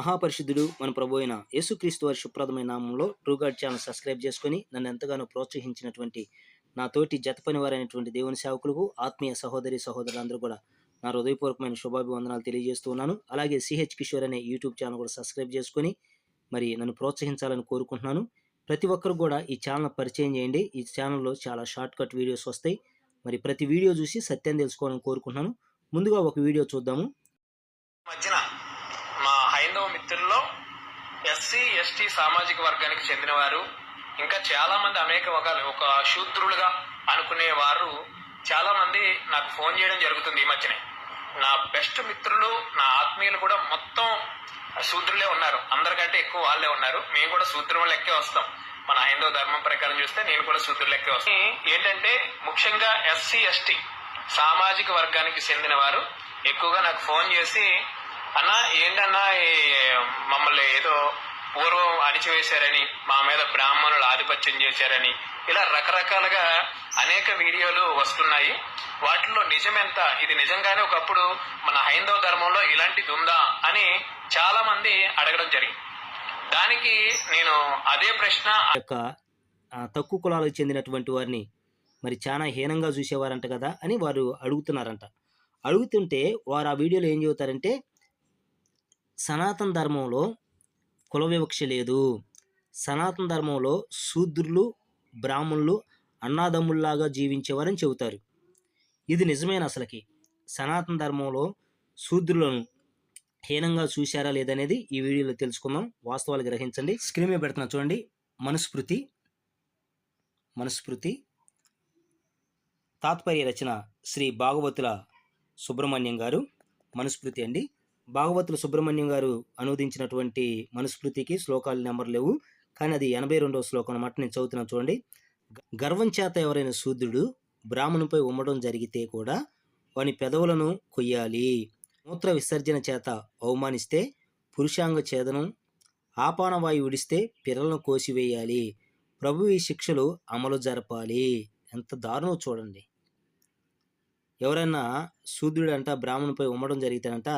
మహాపరిశుద్ధుడు మన ప్రభు అయిన యేసుక్రీస్తు వారి శుభ్రదమైన నామంలో ట్రూగాడ్ ఛానల్ సబ్స్క్రైబ్ చేసుకొని నన్ను ఎంతగానో ప్రోత్సహించినటువంటి నా తోటి జతపని వారైనటువంటి దేవుని సేవకులకు ఆత్మీయ సహోదరి సహోదరులందరూ కూడా నా హృదయపూర్వకమైన శుభాభివందనాలు తెలియజేస్తూ ఉన్నాను అలాగే సిహెచ్ కిషోర్ అనే యూట్యూబ్ ఛానల్ కూడా సబ్స్క్రైబ్ చేసుకొని మరి నన్ను ప్రోత్సహించాలని కోరుకుంటున్నాను. ప్రతి ఒక్కరు కూడా ఈ ఛానల్ పరిచయం చేయండి. ఈ ఛానల్లో చాలా షార్ట్ కట్ వీడియోస్ వస్తాయి. మరి ప్రతి వీడియో చూసి సత్యం తెలుసుకోవాలని కోరుకుంటున్నాను. ముందుగా ఒక వీడియో చూద్దాము. మధ్యన మా హైందవ మిత్రుల్లో ఎస్సీ ఎస్టీ సామాజిక వర్గానికి చెందినవారు. ఇంకా చాలా మంది అనేక ఒక ఒక శూద్రులుగా అనుకునే వారు చాలా మంది నాకు ఫోన్ చేయడం జరుగుతుంది ఈ మధ్యనే. నా బెస్ట్ మిత్రులు నా ఆత్మీయులు కూడా మొత్తం శూద్రులే ఉన్నారు. అందరికంటే ఎక్కువ వాళ్ళే ఉన్నారు. మేము కూడా శూద్రం లెక్కే వస్తాం. మన హైందవ ధర్మం ప్రకారం చూస్తే నేను కూడా శూద్రుల లెక్కే వస్తాను ఏంటంటే ముఖ్యంగా ఎస్సీ ఎస్టీ సామాజిక వర్గానికి చెందిన వారు ఎక్కువగా నాకు ఫోన్ చేసి అన్నా ఏంటన్నా మమ్మల్ని ఏదో పూర్వం అణిచివేశారని మా మీద బ్రాహ్మణులు ఆధిపత్యం చేశారని ఇలా రకరకాలుగా అనేక వీడియోలు వస్తున్నాయి. వాటిలో నిజమెంత? ఇది నిజంగానే ఒకప్పుడు మన హైందవ ధర్మంలో ఇలాంటిది ఉందా అని చాలా మంది అడగడం జరిగింది. దానికి నేను అదే ప్రశ్న యొక్క తక్కువ కులాలకు చెందినటువంటి వారిని మరి చాలా హీనంగా చూసేవారంట కదా అని వారు అడుగుతున్నారంట. అడుగుతుంటే వారు ఆ వీడియోలో ఏం చెబుతారంటే సనాతన ధర్మంలో కుల వివక్ష లేదు. సనాతన ధర్మంలో శూద్రులు బ్రాహ్మణులు అన్నాదమ్ముల్లాగా జీవించేవారని చెబుతారు. ఇది నిజమైన అసలుకి? సనాతన ధర్మంలో శూద్రులను హీనంగా చూశారా లేదనేది ఈ వీడియోలో తెలుసుకుందాం. వాస్తవాలు గ్రహించండి. స్క్రీన్ మీద పెడుతున్నా చూడండి. మనుస్మృతి మనుస్మృతి తాత్పర్య రచన శ్రీ భాగవతుల సుబ్రహ్మణ్యం గారు. మనుస్మృతి అండి. భాగవతులు సుబ్రహ్మణ్యం గారు అనువదించినటువంటి మనుస్మృతికి శ్లోకాలు నెంబర్ లేవు. కానీ అది ఎనభై రెండవ శ్లోకం అన్నమాట. నేను చదువుతున్నాను చూడండి. గర్వం చేత ఎవరైనా శూద్రుడు బ్రాహ్మణుపై ఉమ్మడం జరిగితే కూడా వాని పెదవులను కొయ్యాలి. మూత్ర విసర్జన చేత అవమానిస్తే పురుషాంగ ఛేదనం ఆపానవాయు విడిస్తే పిల్లలను కోసివేయాలి. ప్రభు ఈ శిక్షలు అమలు జరపాలి. ఎంత దారుణం చూడండి. ఎవరైనా శూద్రుడంట బ్రాహ్మణుపై ఉమ్మడం జరిగితేనంట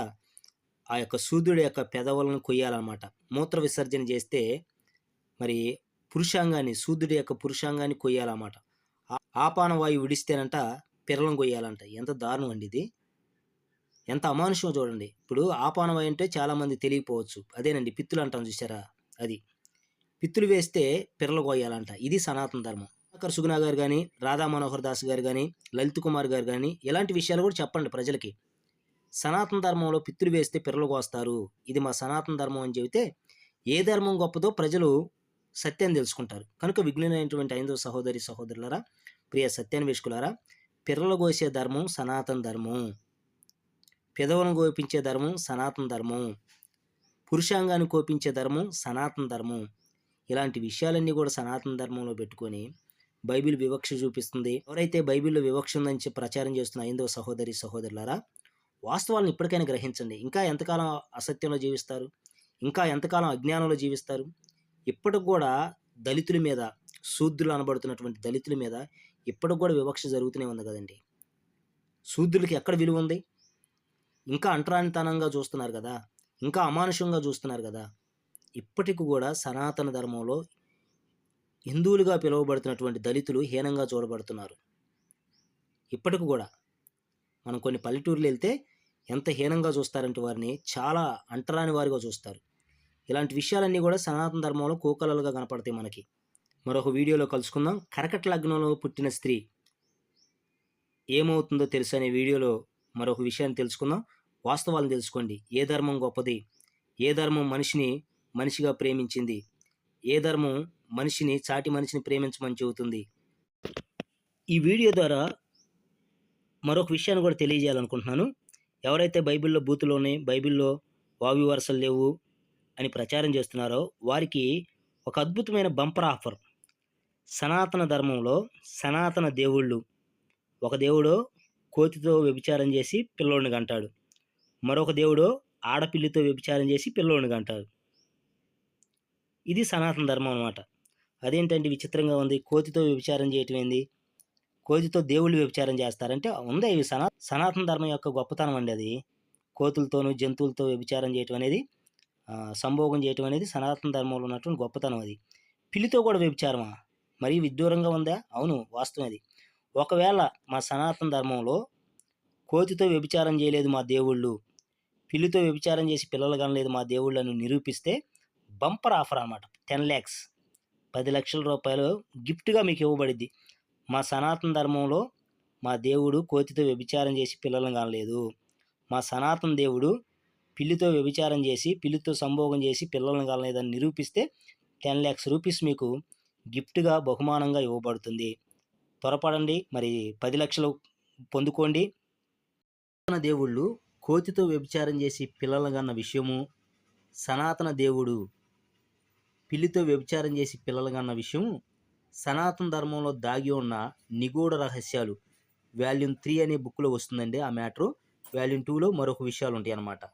ఆ యొక్క సూర్యుడి యొక్క పెదవులను కొయ్యాలన్నమాట. మూత్ర విసర్జన చేస్తే మరి పురుషాంగాన్ని సూర్యుడి యొక్క పురుషాంగాన్ని కొయ్యాలన్నమాట. ఆ- ఆపానవాయు విడిస్తేనంట పిరలం కొయ్యాలంట. ఎంత దారుణం అండి ఇది. ఎంత అమానుషం చూడండి. ఇప్పుడు ఆపానవాయు అంటే చాలామంది తెలియకపోవచ్చు. అదేనండి పిత్తులు అంటాం చూసారా అది. పిత్తులు వేస్తే పిరలు కొయ్యాలంట. ఇది సనాతన ధర్మం. అక్కడ సుగుణ గారు కానీ రాధా మనోహర్ దాస్ గారు కానీ లలిత్ కుమార్ గారు కానీ ఇలాంటి విషయాలు కూడా చెప్పండి ప్రజలకి. సనాతన ధర్మంలో పిత్తులు వేస్తే పిర్రలు కోస్తారు. ఇది మా సనాతన ధర్మం అని చెబితే ఏ ధర్మం గొప్పదో ప్రజలు సత్యాన్ని తెలుసుకుంటారు. కనుక విఘ్నులైనటువంటి ఐదవ సహోదరి సహోదరులరా ప్రియ సత్యాన్వేషకులారా పిర్రలు కోసే ధర్మం సనాతన ధర్మం. పెదవులను కోపించే ధర్మం సనాతన ధర్మం. పురుషాంగాన్ని కోపించే ధర్మం సనాతన ధర్మం. ఇలాంటి విషయాలన్నీ కూడా సనాతన ధర్మంలో పెట్టుకొని బైబిల్ వివక్ష చూపిస్తుంది. ఎవరైతే బైబిల్లో వివక్ష ఉందని ప్రచారం చేస్తున్న ఐదవ సహోదరి సహోదరులారా వాస్తవాలను ఇప్పటికైనా గ్రహించండి. ఇంకా ఎంతకాలం అసత్యంలో జీవిస్తారు? ఇంకా ఎంతకాలం అజ్ఞానంలో జీవిస్తారు? ఇప్పటికి కూడా దళితుల మీద శూద్రులు అనబడుతున్నటువంటి దళితుల మీద ఇప్పటికి కూడా వివక్ష జరుగుతూనే ఉంది కదండి. శూద్రులకి ఎక్కడ విలువ ఉంది? ఇంకా అంటరానితనంగా చూస్తున్నారు కదా. ఇంకా అమానుషంగా చూస్తున్నారు కదా. ఇప్పటికి కూడా సనాతన ధర్మంలో హిందువులుగా పిలువబడుతున్నటువంటి దళితులు హీనంగా చూడబడుతున్నారు. ఇప్పటికి కూడా మనం కొన్ని పల్లెటూర్లు వెళ్తే ఎంత హీనంగా చూస్తారంటే వారిని చాలా అంటరాని వారిగా చూస్తారు. ఇలాంటి విషయాలన్నీ కూడా సనాతన ధర్మంలో కోకలలుగా కనపడతాయి మనకి. మరొక వీడియోలో కలుసుకుందాం. కరకట లగ్నంలో పుట్టిన స్త్రీ. ఏమవుతుందో తెలుసు అనే వీడియోలో మరొక విషయాన్ని తెలుసుకుందాం. వాస్తవాలను తెలుసుకోండి. ఏ ధర్మం గొప్పది? ఏ ధర్మం మనిషిని మనిషిగా ప్రేమించింది? ఏ ధర్మం మనిషిని చాటి మనిషిని ప్రేమించమని చెబుతుంది? ఈ వీడియో ద్వారా మరొక విషయాన్ని కూడా తెలియజేయాలనుకుంటున్నాను. ఎవరైతే బైబిల్లో బూతులు ఉన్నాయి బైబిల్లో వావి వరసలు లేవు అని ప్రచారం చేస్తున్నారో వారికి ఒక అద్భుతమైన బంపర్ ఆఫర్. సనాతన ధర్మంలో సనాతన దేవుళ్ళు. ఒక దేవుడు కోతితో వ్యభిచారం చేసి పిల్లోడిని కంటాడు. మరొక దేవుడు ఆడపిల్లితో వ్యభిచారం చేసి పిల్లోడిని కంటాడు. ఇది సనాతన ధర్మం అనమాట అదేంటంటే విచిత్రంగా ఉంది? కోతితో వ్యభిచారం చేయటం ఏంది? కోతితో దేవుళ్ళు వ్యభిచారం చేస్తారంటే ఉంది ఇవి సనా సనాతన ధర్మం యొక్క గొప్పతనం అండి అది. కోతులతోనూ జంతువులతో వ్యభిచారం చేయటం అనేది సంభోగం చేయటం అనేది సనాతన ధర్మంలో ఉన్నటువంటి గొప్పతనం అది. పిల్లితో కూడా వ్యభిచారమా? మరీ విడ్డూరంగా ఉందా? అవును వాస్తవం అది. ఒకవేళ మా సనాతన ధర్మంలో కోతితో వ్యభిచారం చేయలేదు మా దేవుళ్ళు పిల్లితో వ్యభిచారం చేసి పిల్లలు కనలేదు మా దేవుళ్ళను నిరూపిస్తే బంపర్ ఆఫర్ అనమాట టెన్ ల్యాక్స్ పది లక్షల రూపాయలు గిఫ్ట్గా మీకు ఇవ్వబడిద్ది. మా సనాతన ధర్మంలో మా దేవుడు కోతితో వ్యభిచారం చేసి పిల్లలను కానలేదు. మా సనాతన దేవుడు పిల్లితో వ్యభిచారం చేసి పిల్లితో సంభోగం చేసి పిల్లలను కానలేదని నిరూపిస్తే టెన్ ల్యాక్స్ రూపీస్ మీకు గిఫ్ట్గా బహుమానంగా ఇవ్వబడుతుంది. త్వరపడండి మరి పది లక్షలు పొందుకోండి. సనాతన దేవుళ్ళు కోతితో వ్యభిచారం చేసి పిల్లలను కన్న విషయము సనాతన దేవుడు పిల్లితో వ్యభిచారం చేసి పిల్లలు కన్న విషయం సనాతన ధర్మంలో దాగి ఉన్న నిగూఢ రహస్యాలు. వాల్యూమ్ త్రీ అనే బుక్లో వస్తుందండి ఆ మ్యాటరు. వాల్యూమ్ టూలో మరొక విషయాలు ఉంటాయి అన్నమాట.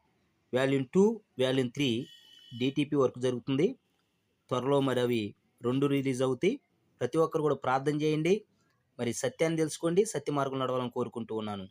Volume two volume three DTP work జరుగుతుంది. త్వరలో మరి అవి రెండు రిలీజ్ అవుతాయి. ప్రతి ఒక్కరు కూడా ప్రార్థన చేయండి. మరి సత్యాన్ని తెలుసుకోండి సత్య మార్గం నడవాలని కోరుకుంటూ ఉన్నాను.